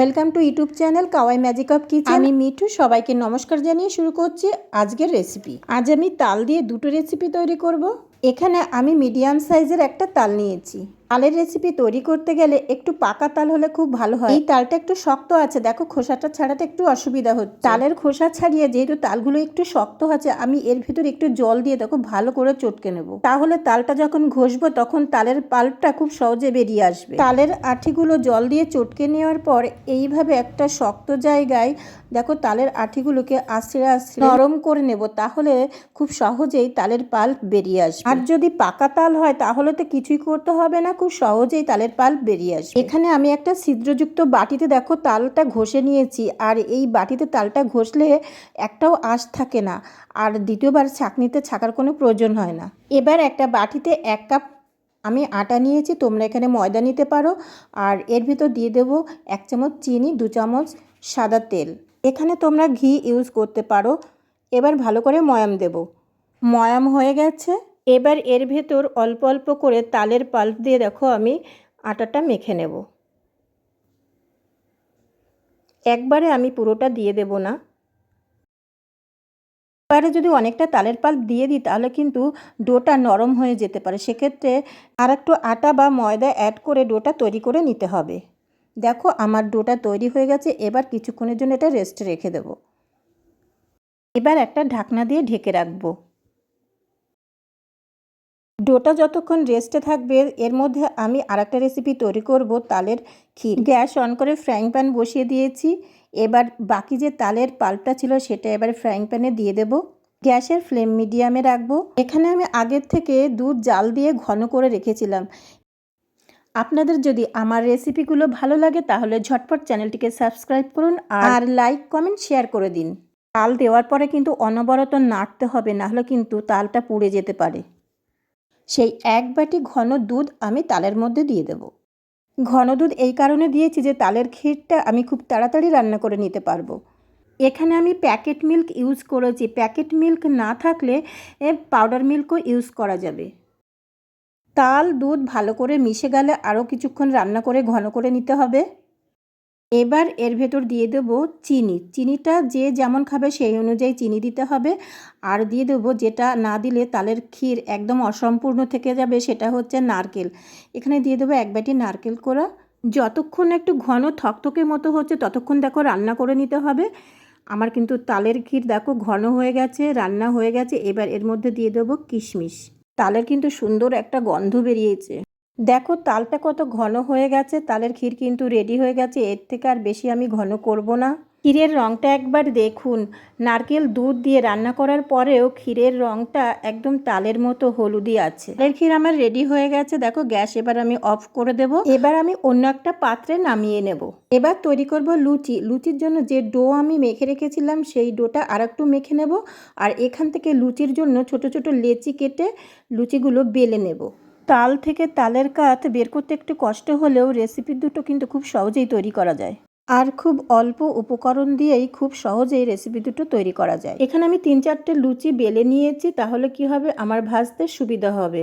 Welcome to YouTube channel kawaii magic of kitchen আমি মিঠু সবাইকে নমস্কার জানিয়ে শুরু করছি আজকের রেসিপি আজ আমি তাল দিয়ে দুটো রেসিপি তৈরি করব। এখানে আমি মিডিয়াম সাইজের একটা তাল নিয়েছি। তালের রেসিপি তৈরি করতে গেলে একটু পাকা তাল হলে খুব ভালো হয়। এই তালটা একটু শক্ত আছে, দেখো খোসাটা ছাড়াতে একটু অসুবিধা হচ্ছে। তালের খোসা ছাড়িয়ে যেহেতু তালগুলো একটু শক্ত আছে, আমি এর ভিতরে একটু জল দিয়ে দেখো ভালো করে চটকে নেব। তাহলে তালটা যখন ঘষবো তখন তালের পাল্পটা খুব সহজে বেরিয়ে আসবে। তালের আঠিগুলো জল দিয়ে চটকে নেওয়ার পর এইভাবে একটা শক্ত জায়গায় দেখো তালের আঠিগুলোকে আশ্রে আশ্রে নরম করে নেব, তাহলে খুব সহজেই তালের পাল্প বেরিয়ে আসবে। আর যদি পাকা তাল হয় তাহলে তো কিছুই করতে হবে না খুব সহজেই তালের পাল্প বেরিয়ে আসবে। এখানে আমি একটা ছিদ্রযুক্ত বাটিতে দেখো তালটা ঘষে নিয়েছি, আর এই বাটিতে তালটা ঘষলে একটাও আঁশ থাকে না, আর দ্বিতীয়বার ছাঁকনিতে ছাকার কোনো প্রয়োজন হয় না। এবার একটা বাটিতে এক কাপ আমি আটা নিয়েছি, তোমরা এখানে ময়দা নিতে পারো, আর এর ভিতর দিয়ে দেবো এক চামচ চিনি, দু চামচ সাদা তেল। এখানে তোমরা ঘি ইউজ করতে পারো। এবার ভালো করে ময়াম দেব। ময়াম হয়ে গেছে। এবার এর ভেতর অল্প অল্প করে তালের পাল্প দিয়ে দেখো আমি আটাটা মেখে নেব। একবারে আমি পুরোটা দিয়ে দেব না। এবারে যদি অনেকটা তালের পাল্প দিয়ে দিই তাহলে কিন্তু ডোটা নরম হয়ে যেতে পারে। সেক্ষেত্রে আর একটু আটা বা ময়দা অ্যাড করে ডোটা তৈরি করে নিতে হবে। দেখো আমার ডোটা তৈরি হয়ে গেছে, এবার কিছুক্ষণের জন্য এটা রেস্টে রেখে দেব। এবার একটা ঢাকনা দিয়ে ঢেকে রাখব। ডোটা যতক্ষণ রেস্টে থাকবে, এর মধ্যে আমি আরেকটা রেসিপি তৈরি করব, তালের ক্ষীর। গ্যাস অন করে ফ্রাইং প্যান বসিয়ে দিয়েছি। এবার বাকি যে তালের পাল্পটা ছিল, সেটা এবার ফ্রাইং প্যানে দিয়ে দেব। গ্যাসের ফ্লেম মিডিয়ামে রাখব। এখানে আমি আগের থেকে দুধ জাল দিয়ে ঘন করে রেখেছিলাম। আপনাদের যদি আমার রেসিপিগুলো ভালো লাগে, তাহলে ঝটপট চ্যানেলটিকে সাবস্ক্রাইব করুন আর লাইক কমেন্ট শেয়ার করে দিন। তাল দেওয়ার পরে কিন্তু অনবরত নাড়তে হবে, নাহলে কিন্তু তালটা পুড়ে যেতে পারে। সেই এক বাটি ঘন দুধ আমি তালের মধ্যে দিয়ে দেব। ঘন দুধ এই কারণে দিয়েছি যে তালের ক্ষীরটা আমি খুব তাড়াতাড়ি রান্না করে নিতে পারব। এখানে আমি প্যাকেট মিল্ক ইউজ করেছি। প্যাকেট মিল্ক না থাকলে পাউডার মিল্কও ইউজ করা যাবে। তাল, দুধ ভালো করে মিশে গেলে আরও কিছুক্ষণ রান্না করে ঘন করে নিতে হবে। এবার এর ভেতর দিয়ে দেবো চিনি। চিনিটা যে যেমন খাবে সেই অনুযায়ী চিনি দিতে হবে। আর দিয়ে দেবো যেটা না দিলে তালের ক্ষীর একদম অসম্পূর্ণ থেকে যাবে সেটা হচ্ছে নারকেল। এখানে দিয়ে দেবো এক বাটি নারকেল কোড়া। যতক্ষণ একটু ঘন থকথকে মতো হচ্ছে ততক্ষণ দেখো রান্না করে নিতে হবে। আমার কিন্তু তালের ক্ষীর দেখো ঘন হয়ে গেছে, রান্না হয়ে গেছে। এবার এর মধ্যে দিয়ে দেবো কিশমিশ। তালের কিন্তু সুন্দর একটা গন্ধ বেরিয়েছে। দেখো, তালটা কত ঘন হয়ে গেছে, তালের ক্ষীর কিন্তু রেডি হয়ে গেছে, এর থেকে আর বেশি আমি ঘন করব না। ক্ষীরের রঙটা একবার দেখুন, নারকেল দুধ দিয়ে রান্না করার পরেও ক্ষীরের রঙটা একদম তালের মতো হলুদি আছে। তালের ক্ষীর আমার রেডি হয়ে গেছে, দেখো, গ্যাস এবার আমি অফ করে দেব। এবার আমি অন্য একটা পাত্রে নামিয়ে নেব। এবার তৈরি করব লুচি। লুচির জন্য যে ডো আমি মেখে রেখেছিলাম, সেই ডোটা আর একটু মেখে নেব। আর এখান থেকে লুচির জন্য ছোট ছোট লেচি কেটে লুচিগুলো বেলে নেব। তাল থেকে তালের কাত বের করতে একটু কষ্ট হলেও রেসিপি দুটো কিন্তু খুব সহজেই তৈরি করা যায়। আর খুব অল্প উপকরণ দিয়েই খুব সহজেই রেসিপি দুটো তৈরি করা যায়। এখানে আমি তিন চারটে লুচি বেলে নিয়েছি, তাহলে কি হবে? আমার ভাজতে সুবিধা হবে।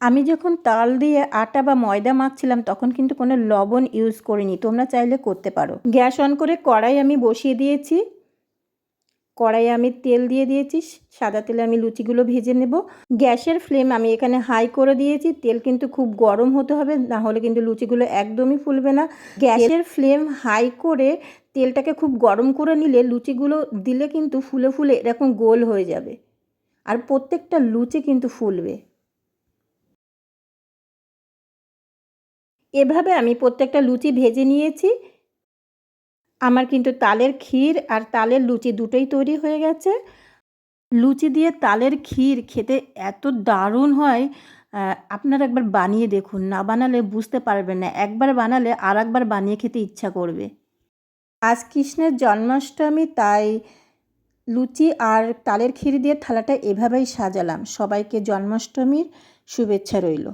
আমি যখন তাল দিয়ে আটা বা ময়দা মাখছিলাম, তখন কিন্তু কোনো লবণ ইউজ করিনি। তোমরা চাইলে করতে পারো। গ্যাস অন করে কড়াই আমি বসিয়ে দিয়েছি। কড়াইয়ে আমি তেল দিয়ে দিয়েছি, সাদা তেলে আমি লুচিগুলো ভেজে নেব। গ্যাসের ফ্লেম আমি এখানে হাই করে দিয়েছি, তেল কিন্তু খুব গরম হতে হবে, না হলে কিন্তু লুচিগুলো একদমই ফুলবে না। গ্যাসের ফ্লেম হাই করে তেলটাকে খুব গরম করে নিলে লুচিগুলো দিলে কিন্তু ফুলে ফুলে এরকম গোল হয়ে যাবে। আর প্রত্যেকটা লুচি কিন্তু ফুলবে। এভাবে আমি প্রত্যেকটা লুচি ভেজে নিয়েছি। আমার কিন্তু তালের ক্ষীর আর তালের লুচি দুটোই তৈরি হয়ে গেছে। লুচি দিয়ে তালের ক্ষীর খেতে এত দারুণ হয়। আপনারা একবার বানিয়ে দেখুন, না বানালে বুঝতে পারবেন না। একবার বানালে আর একবার বানিয়ে খেতে ইচ্ছা করবে। আজ কৃষ্ণের জন্মাষ্টমী, তাই লুচি আর তালের ক্ষীর দিয়ে থালাটা এভাবেই সাজালাম। সবাইকে জন্মাষ্টমীর শুভেচ্ছা রইল।